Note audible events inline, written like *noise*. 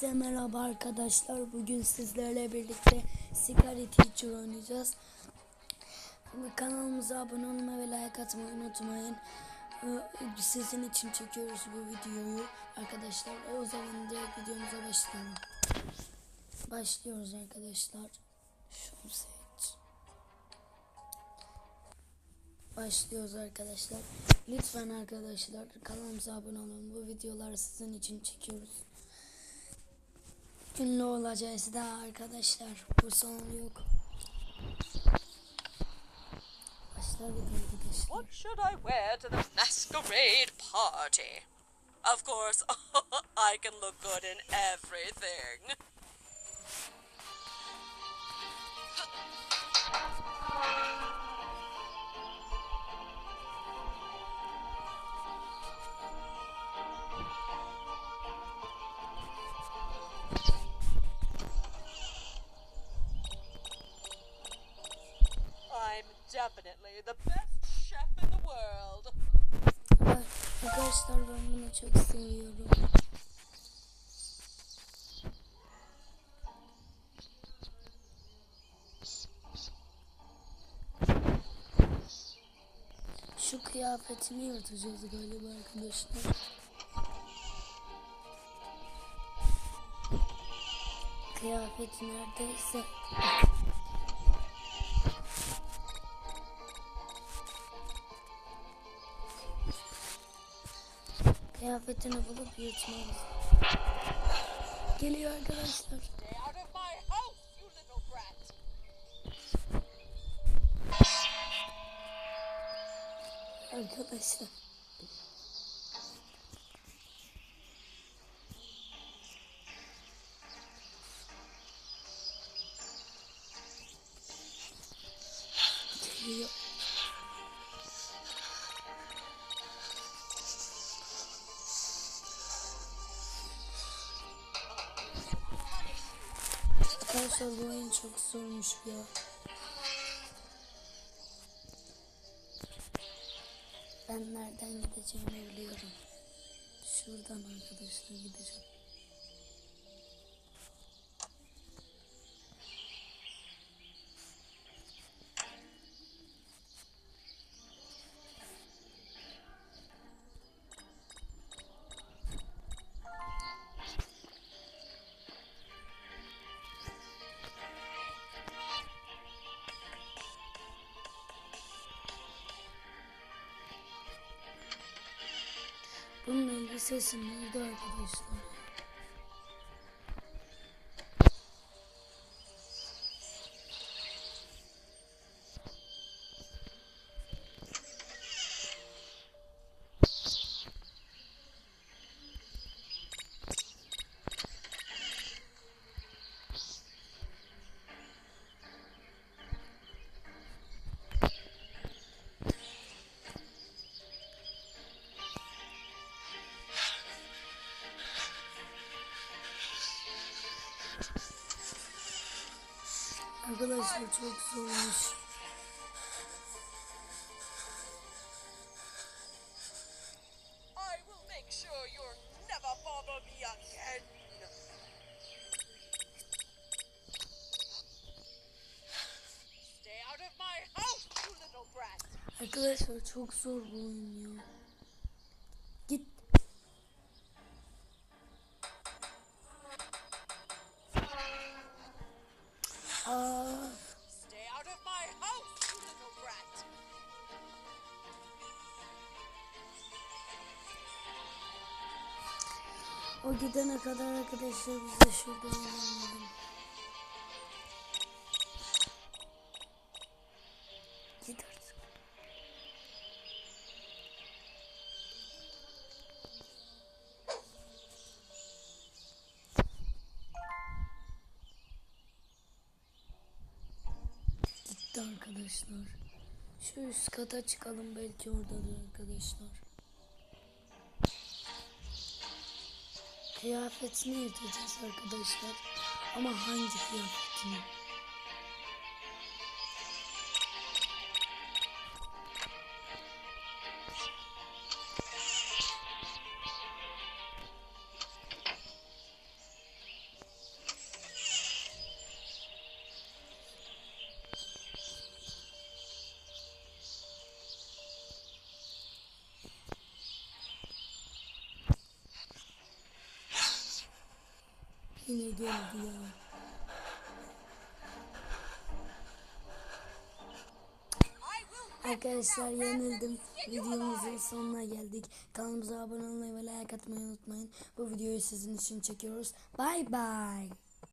Size merhaba arkadaşlar. Bugün sizlerle birlikte Sigari Teacher oynayacağız. Kanalımıza abone olmayı ve like atmayı unutmayın. Ee, Sizin için çekiyoruz bu videoyu arkadaşlar. O zaman direkt videomuza başlayalım. Başlıyoruz arkadaşlar. Şunu seç. Başlıyoruz arkadaşlar. Lütfen arkadaşlar kanalımıza abone olun. Bu videoları sizin için çekiyoruz. Ünlü olacağız daha arkadaşlar. Bu son yok. What should I wear to the masquerade party? Of course, *laughs* I can look good in everything. Definitely the best chef in the world. Arkadaşlar ben bunu çok seviyorum. Şu kıyafetimi yırtacağız galiba arkadaşlar. Kıyafet neredeyse. Kıyafetini bulup yırtmalıyız. Geliyor arkadaşlar. Stay out Arkadaşlar bu oyun çok zormuş ya. Ben nereden gideceğimi biliyorum. Şuradan arkadaşlar gideceğim. Elbisesi nerede arkadaşlar? You little brat. Arkadaşlar çok zor bu oyun ya. O gidene kadar arkadaşlar biz de şuradan oynayalım. Git artık. Gitti arkadaşlar. Şu üst kata çıkalım belki oradadır arkadaşlar. Kıyafetini yırtacağız arkadaşlar. Ama hangi kıyafetini? Yine geldi ya. Arkadaşlar yenildim. Videomuzun sonuna geldik. Kanalımıza abone olmayı ve like atmayı unutmayın. Bu videoyu sizin için çekiyoruz. Bay bay.